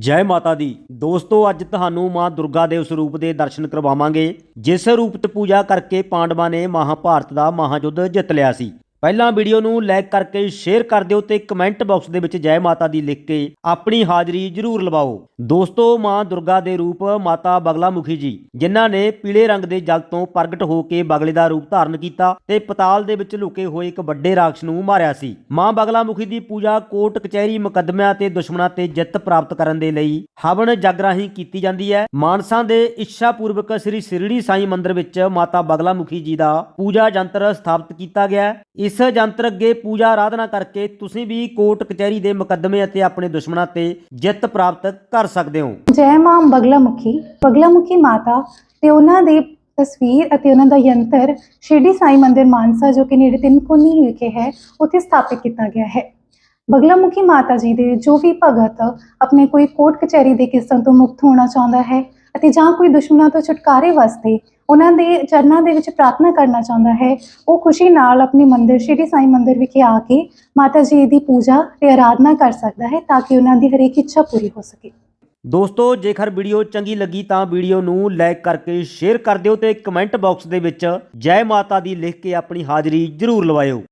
ਜੈ ਮਾਤਾ ਦੀ। ਦੋਸਤੋ, ਅੱਜ ਤੁਹਾਨੂੰ ਮਾਂ ਦੁਰਗਾ ਦੇ ਉਸ ਰੂਪ ਦੇ ਦਰਸ਼ਨ ਕਰਵਾਵਾਂਗੇ, ਜਿਸ ਰੂਪ 'ਚ ਪੂਜਾ ਕਰਕੇ ਪਾਂਡਵਾਂ ਨੇ ਮਹਾਭਾਰਤ ਦਾ ਮਹਾਯੁੱਧ ਜਿੱਤ ਲਿਆ ਸੀ। ਪਹਿਲਾਂ ਵੀਡੀਓ ਨੂੰ ਲਾਈਕ ਕਰਕੇ ਸ਼ੇਅਰ ਕਰ ਦਿਓ ਤੇ ਕਮੈਂਟ ਬਾਕਸ ਦੇ ਵਿੱਚ ਜੈ ਮਾਤਾ ਦੀ ਲਿਖ ਕੇ ਆਪਣੀ ਹਾਜ਼ਰੀ ਜ਼ਰੂਰ ਲਵਾਓ। ਦੋਸਤੋ, ਮਾਂ ਦੁਰਗਾ ਦੇ ਰੂਪ ਮਾਤਾ ਬਗਲਾਮੁਖੀ ਜੀ, ਜਿਨ੍ਹਾਂ ਨੇ ਪੀਲੇ ਰੰਗ ਦੇ ਜਲ ਤੋਂ ਪ੍ਰਗਟ ਹੋ ਕੇ ਬਗਲੇ ਦਾ ਰੂਪ ਧਾਰਨ ਕੀਤਾ ਤੇ ਪਤਾਲ ਦੇ ਵਿੱਚ ਲੁਕੇ ਹੋਏ ਇੱਕ ਵੱਡੇ ਰਾਖਸ਼ ਨੂੰ ਮਾਰਿਆ ਸੀ। ਮਾਂ ਬਗਲਾਮੁਖੀ ਦੀ ਪੂਜਾ ਕੋਰਟ ਕਚਹਿਰੀ ਮੁਕੱਦਮਿਆਂ ਤੇ ਦੁਸ਼ਮਣਾਂ ਤੇ ਜਿੱਤ ਪ੍ਰਾਪਤ ਕਰਨ ਦੇ ਲਈ ਹਵਨ ਜਗ ਰਾਹੀਂ ਕੀਤੀ ਜਾਂਦੀ ਹੈ। ਮਾਨਸਾ ਦੇ ਇੱਛਾ ਪੂਰਵਕ ਸ੍ਰੀ ਸਿਰੜੀ ਸਾਈ ਮੰਦਿਰ ਵਿੱਚ ਮਾਤਾ ਬਗਲਾਮੁਖੀ ਜੀ ਦਾ ਪੂਜਾ ਯੰਤਰ ਸਥਾਪਿਤ ਕੀਤਾ ਗਿਆ। ਹੈ ਇਸ ਜੰਤਰ ਅੱਗੇ ਪੂਜਾ ਆਰਾਧਨਾ ਕਰਕੇ ਤੁਸੀਂ ਵੀ ਕੋਰਟ ਕਚਹਿਰੀ ਦੇ ਮੁਕੱਦਮੇ ਅਤੇ ਆਪਣੇ ਦੁਸ਼ਮਣਾਂ ਤੇ ਜਿੱਤ ਪ੍ਰਾਪਤ ਕਰ ਸਕਦੇ ਹੋ। ਜੈ ਮਾਂ ਬਗਲਾਮੁਖੀ ਬਗਲਾਮੁਖੀ ਮਾਤਾ ਤੇ ਉਹਨਾਂ ਦੀ ਤਸਵੀਰ ਅਤੇ ਉਹਨਾਂ ਦਾ ਯੰਤਰ ਸ਼ਿਰਡੀ ਸਾਈ ਮੰਦਿਰ ਮਾਨਸਾ ਜੋ ਕਿ ਨੇੜੇ ਤਿੰਨ ਤਿੰਨਕੋਨੀ ਵਿਖੇ ਹੈ, ਉੱਥੇ ਸਥਾਪਿਤ ਕੀਤਾ ਗਿਆ ਹੈ। ਬਗਲਾਮੁਖੀ ਮਾਤਾ ਜੀ ਦੇ ਜੋ ਵੀ ਭਗਤ ਆਪਣੇ ਕੋਈ ਕੋਰਟ ਕਚਹਿਰੀ ਦੇ ਕਿਸਮ ਤੋਂ ਮੁਕਤ ਹੋਣਾ ਚਾਹੁੰਦਾ ਹੈ ਅਤੇ ਜਾਂ ਕੋਈ ਦੁਸ਼ਮਣਾਂ ਤੋਂ ਛੁਟਕਾਰੇ ਵਾਸਤੇ ਉਹਨਾਂ ਦੇ ਚਰਨਾਂ ਦੇ ਵਿੱਚ ਪ੍ਰਾਰਥਨਾ ਕਰਨਾ ਚਾਹੁੰਦਾ ਹੈ, ਉਹ ਖੁਸ਼ੀ ਨਾਲ ਆਪਣੇ ਮੰਦਿਰ, ਸ਼੍ਰੀ ਸਾਈ ਮੰਦਿਰ ਵਿਖੇ ਆ ਕੇ ਮਾਤਾ ਜੀ ਦੀ ਪੂਜਾ ਤੇ ਆਰਾਧਨਾ ਕਰ ਸਕਦਾ ਹੈ ਤਾਂ ਕਿ ਉਹਨਾਂ ਦੀ ਹਰੇਕ ਇੱਛਾ ਪੂਰੀ ਹੋ ਸਕੇ। ਦੋਸਤੋ, ਜੇਕਰ ਵੀਡੀਓ ਚੰਗੀ ਲੱਗੀ ਤਾਂ ਵੀਡੀਓ ਨੂੰ ਲਾਈਕ ਕਰਕੇ ਸ਼ੇਅਰ ਕਰ ਦਿਓ ਤੇ ਕਮੈਂਟ ਬਾਕਸ ਦੇ ਵਿੱਚ ਜੈ ਮਾਤਾ ਦੀ ਲਿਖ ਕੇ ਆਪਣੀ ਹਾਜ਼ਰੀ ਜ਼ਰੂਰ ਲਵਾਇਓ।